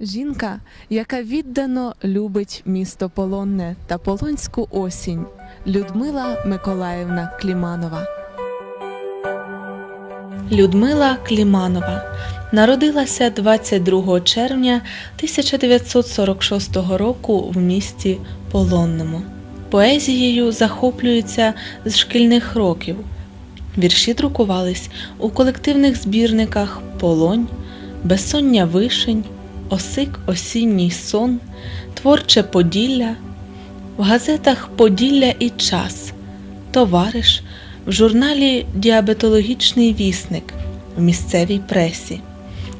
Жінка, яка віддано любить місто Полонне та полонську осінь. Людмила Миколаївна Кліманова. Людмила Кліманова народилася 22 червня 1946 року в місті Полонному. Поезією захоплюється з шкільних років. Вірші друкувались у колективних збірниках Полонь, Безсоння вишень, Осик осінній сон, Творче Поділля, в газетах Поділля і час, Товариш, в журналі Діабетологічний вісник в місцевій пресі.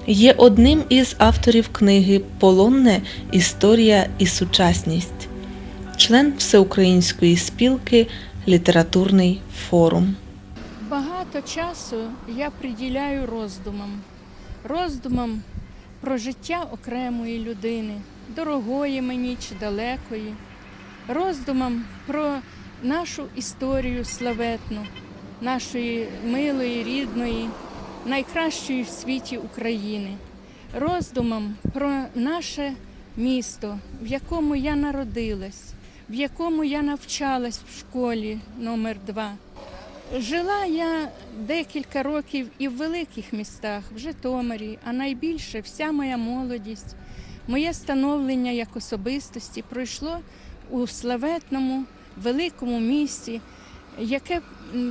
Є одним із авторів книги Полонне. Історія і сучасність, член Всеукраїнської спілки Літературний форум. Багато часу я приділяю роздумам, роздумам про життя окремої людини, дорогої мені чи далекої, роздумам про нашу історію славетну, нашої милої, рідної, найкращої в світі України, роздумам про наше місто, в якому я народилась, в якому я навчалась в школі номер 2 Жила я декілька років і в великих містах, в Житомирі, а найбільше вся моя молодість, моє становлення як особистості пройшло у славетному великому місті, яке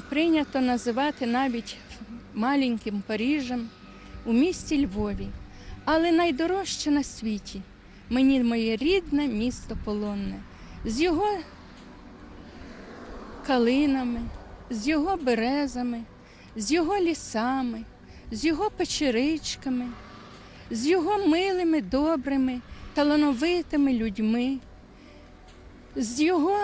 прийнято називати навіть маленьким Парижем у місті Львові. Але найдорожче на світі мені моє рідне місто Полонне з його калинами, з його березами, з його лісами, з його печеричками, з його милими, добрими, талановитими людьми, з його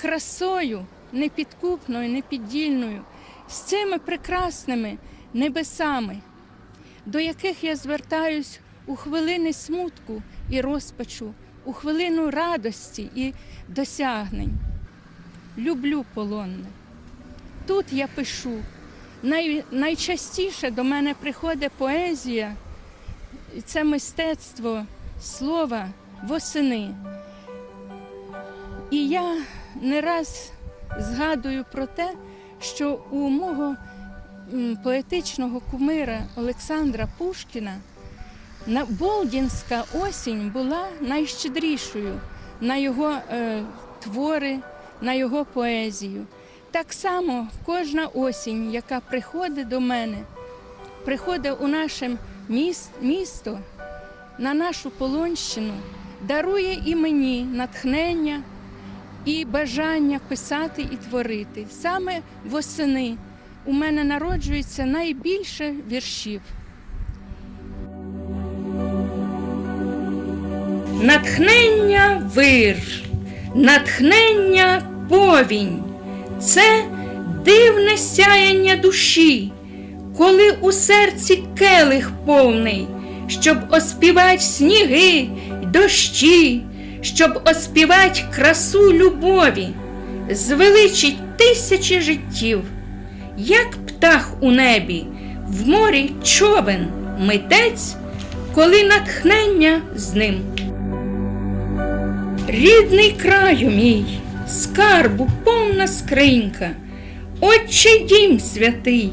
красою непідкупною, непіддільною, з цими прекрасними небесами, до яких я звертаюсь у хвилини смутку і розпачу, у хвилину радості і досягнень. Люблю полонне. Тут я пишу. Най, найчастіше до мене приходить поезія, і це мистецтво слова восени. І я не раз згадую про те, що у мого поетичного кумира Олександра Пушкіна Болдінська осінь була найщедрішою на його е, твори, на його поезію. Так само кожна осінь, яка приходить до мене, приходить у наше місто, на нашу Полонщину, дарує і мені натхнення і бажання писати і творити. Саме восени у мене народжується найбільше віршів. Натхнення вир, натхнення повінь. Це дивне сяяння душі, коли у серці келих повний, щоб оспівать сніги й дощі, щоб оспівать красу любові, звеличить тисячі життів, як птах у небі, в морі човен, митець, коли натхнення з ним. Рідний краю мій, скарбу повна скринька, Отче дім святий,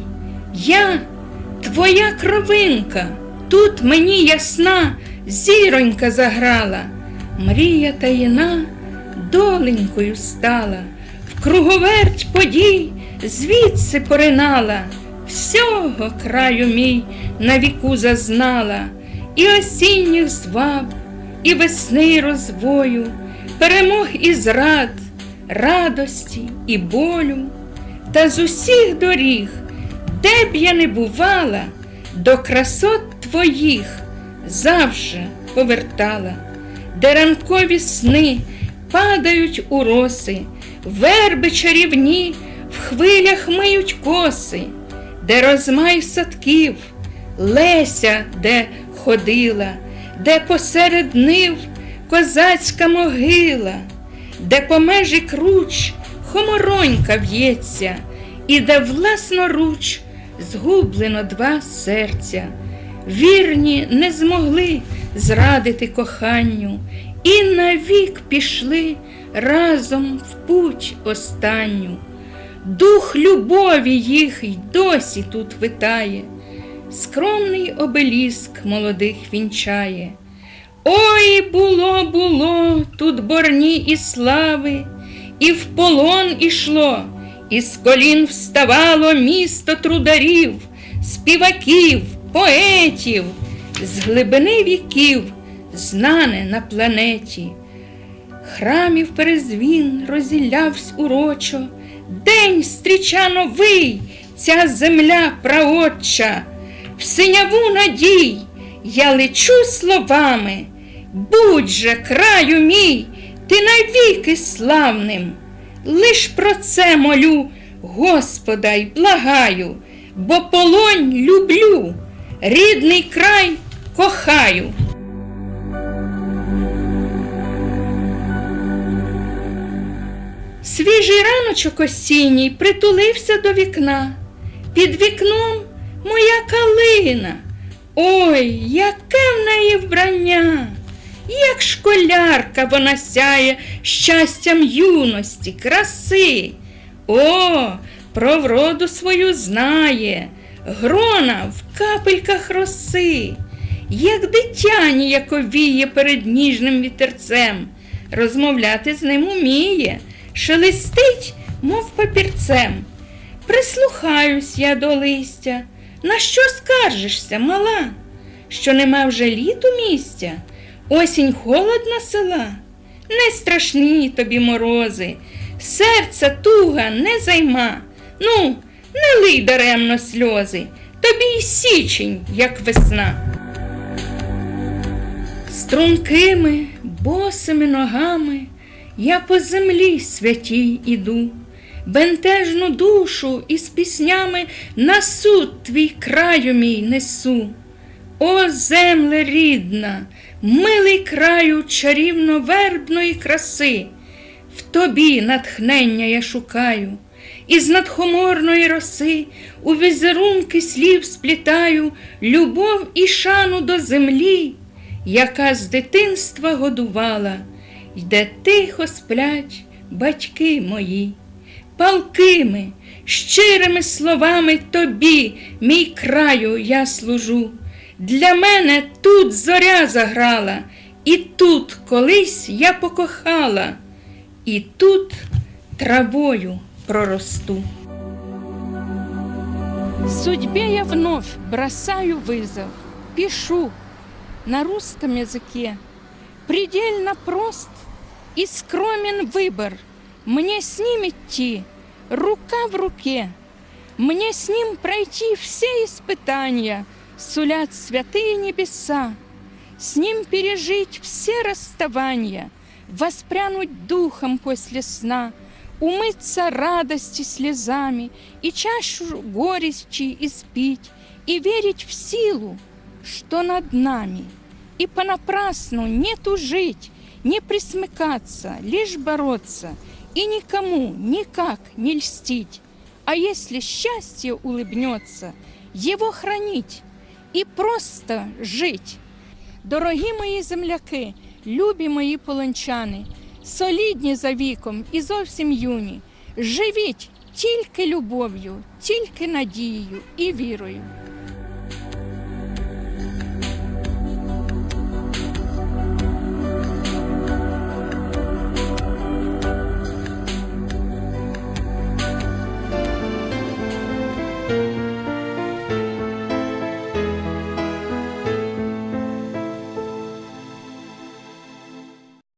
я твоя кровинка, тут мені ясна зіронька заграла, мрія таїна доленькою стала, в круговерть подій звідси поринала, всього краю мій на віку зазнала, і осінніх зваб, і весни розвою, перемог і зрад, радості і болю, та з усіх доріг, де б я не бувала, до красот твоїх завжди повертала, де ранкові сни падають у роси, верби чарівні в хвилях миють коси, де розмай садків, Леся де ходила, де посеред нив козацька могила, де по межі круч хоморонька в'ється, і де власноруч згублено два серця. вірні не змогли зрадити коханню, і навік пішли разом в путь останню. Дух любові їх й досі тут витає, скромний обеліск молодих вінчає. Ой, було, було тут борні і слави, і в полон ішло, і з колін вставало місто трударів, співаків, поетів, з глибини віків, знане на планеті. Храмів перезвін розілявсь урочо, День стріча новий, ця земля праотча, в синяву надій я лечу словами, будь же краю мій, ти навіки славним. Лиш про це молю, Господа й благаю, бо полонь люблю, рідний край кохаю. Свіжий раночок осінній притулився до вікна. Під вікном моя калина. Ой, яке в неї вбрання! Як школярка вона сяє щастям юності, краси. О, про вроду свою знає, грона в капельках роси, як дитя ніяковіє перед ніжним вітерцем, розмовляти з ним уміє, шелестить, мов папірцем. Прислухаюсь я до листя. На що скаржишся, мала? Що нема вже літу місця, осінь холодна села, не страшні тобі морози, серця туга не займа. Ну, не лий даремно сльози, тобі й січень, як весна. Стрункими, босими ногами я по землі святій іду, бентежну душу із піснями на суд твій краю мій несу. О, земле рідна, милий краю чарівно вербної краси, в тобі натхнення я шукаю, із надхоморної роси у візерунки слів сплітаю любов і шану до землі, яка з дитинства годувала, й де тихо сплять батьки мої. Палкими, щирими словами тобі, мій краю, я служу. Для мене тут зоря заграла, і тут колись я покохала, і тут травою проросту. Судьбе я вновь бросаю вызов, пишу на русском языке. Предельно прост и скромен выбор. Мне с ним идти, рука в руке. Мне с ним пройти все испытания, сулят святые небеса. С ним пережить все расставания, воспрянуть духом после сна, умыться радости слезами и чашу горечи испить, и верить в силу, что над нами. И понапрасну не тужить, не присмыкаться, лишь бороться, и никому никак не льстить. А если счастье улыбнется, его хранить і просто жить. Дорогі мої земляки, любі мої полончани, солідні за віком і зовсім юні, живіть тільки любов'ю, тільки надією і вірою.